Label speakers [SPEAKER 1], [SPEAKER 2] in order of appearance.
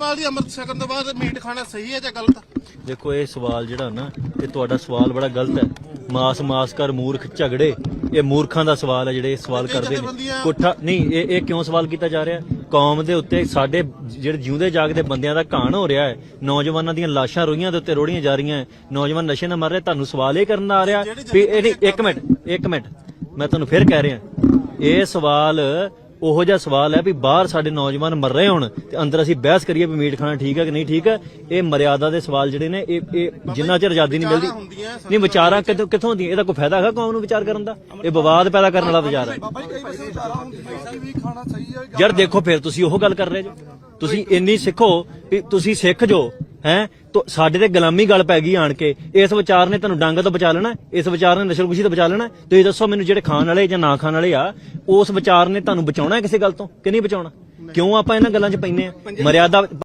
[SPEAKER 1] ਅਮਰਤਪਾਲ ਜੀ ਅੰਮ੍ਰਿਤ ਛਕਣ ਤੋਂ ਬਾਅਦ ਮੀਟ ਖਾਣਾ ਸਹੀ ਹੈ ਜਾਂ ਗਲਤ?
[SPEAKER 2] ਦੇਖੋ ਇਹ ਸਵਾਲ ਜਿਹੜਾ ਨਾ ਇਹ ਤੁਹਾਡਾ ਸਵਾਲ ਬੜਾ ਗਲਤ ਹੈ। ਮਾਸ ਮਾਸ ਕਰ ਮੂਰਖ ਝਗੜੇ ਇਹ ਮੂਰਖਾਂ ਦਾ ਸਵਾਲ ਹੈ ਜਿਹੜੇ ਇਹ ਸਵਾਲ ਕਰਦੇ ਨੇ। ਕੋਠਾ ਨਹੀਂ ਇਹ ਇਹ ਕਿਉਂ ਸਵਾਲ ਕੀਤਾ ਜਾ ਰਿਹਾ? ਕੌਮ ਦੇ ਉੱਤੇ ਸਾਡੇ ਜਿਹੜੇ ਜਿਉਂਦੇ ਜਾਗਦੇ ਬੰਦਿਆਂ ਦਾ ਘਾਣ ਹੋ ਰਿਹਾ ਹੈ। ਨੌਜਵਾਨਾਂ ਦੀਆਂ ਲਾਸ਼ਾਂ ਰੋਈਆਂ ਦੇ ਉੱਤੇ ਰੋੜੀਆਂ ਜਾ ਰਹੀਆਂ ਨੌਜਵਾਨ ਨਸ਼ੇ ਨਾਲ ਮਰ ਰਹੇ ਤੁਹਾਨੂੰ ਸਵਾਲ ਇਹ ਕਰਨ ਦਾ ਆ ਰਿਹਾ? ਵੀ ਇਹ ਨਹੀਂ ਇੱਕ ਮਿੰਟ ਇੱਕ ਮਿੰਟ। ਮੈਂ ਤੁਹਾਨੂੰ ਫਿਰ ਕਹਿ ਰਿਹਾ। ਇਹ ਸਵਾਲ ਉਹੋ ਜਿਹਾ ਸਵਾਲ ਹੈ ਵੀ ਬਾਹਰ ਸਾਡੇ ਨੌਜਵਾਨ ਮਰ ਰਹੇ ਹੋਣ ਤੇ ਅੰਦਰ ਅਸੀਂ ਬਹਿਸ ਕਰੀਏ ਵੀ ਮੀਟ ਖਾਣਾ ਠੀਕ ਹੈ ਕਿ ਨਹੀਂ ਠੀਕ ਹੈ ਇਹ ਮਰਿਆਦਾ ਦੇ ਸਵਾਲ ਜਿਹੜੇ ਨੇ ਇਹ ਇਹ ਜਿੰਨਾ ਚਿਰ ਆਜ਼ਾਦੀ ਨਹੀਂ ਮਿਲਦੀ ਨਹੀਂ ਵਿਚਾਰਾਂ ਕਿੱਥੋਂ ਕਿੱਥੋਂ ਹੁੰਦੀਆਂ? ਇਹਦਾ ਕੋਈ ਫਾਇਦਾ ਹੈਗਾ ਕੌਮ ਨੂੰ ਵਿਚਾਰ ਕਰਨ ਦਾ? ਇਹ ਵਿਵਾਦ ਪੈਦਾ ਕਰਨ ਵਾਲਾ ਵਿਚਾਰ ਹੈ। ਯਾਰ ਦੇਖੋ ਫਿਰ ਤੁਸੀਂ ਉਹ ਗੱਲ ਕਰ ਰਹੇ ਜੋ। ਤੁਸੀਂ ਇੰਨੀ ਸਿੱਖੋ ਵੀ ਤੁਸੀਂ ਸਿੱਖ ਜੋ। ਹੈ? ਸਾਡੇ ਤੇ ਗੁਲਾਮੀ ਗੱਲ ਪੈ ਗਈ ਆਣ ਕੇ। ਇਸ ਵਿਚਾਰ ਨੇ ਤੁਹਾਨੂੰ ਡੰਗ ਤੋਂ ਬਚਾ ਲੈਣਾ ਇਸ ਵਿਚਾਰ ਨੇ ਨਸ਼ਲਕੁਸ਼ੀ ਤੋਂ ਬਚਾ ਲੈਣਾ। ਤੁਸੀਂ ਦੱਸੋ ਮੈਨੂੰ ਜਿਹੜੇ ਖਾਣ ਵਾਲੇ ਜਾਂ ਨਾ ਖਾਣ ਵਾਲੇ ਆ ਉਸ ਵਿਚਾਰ ਨੇ ਤੁਹਾਨੂੰ ਬਚਾਉਣਾ ਕਿਸੇ ਗੱਲ ਤੋਂ ਕਿ ਨਹੀਂ ਬਚਾਉਣਾ? ਕਿਉਂ ਆਪਾਂ ਇਹਨਾਂ ਗੱਲਾਂ 'ਚ ਪੈਨੇ ਆ? ਮਰਿਆਦਾ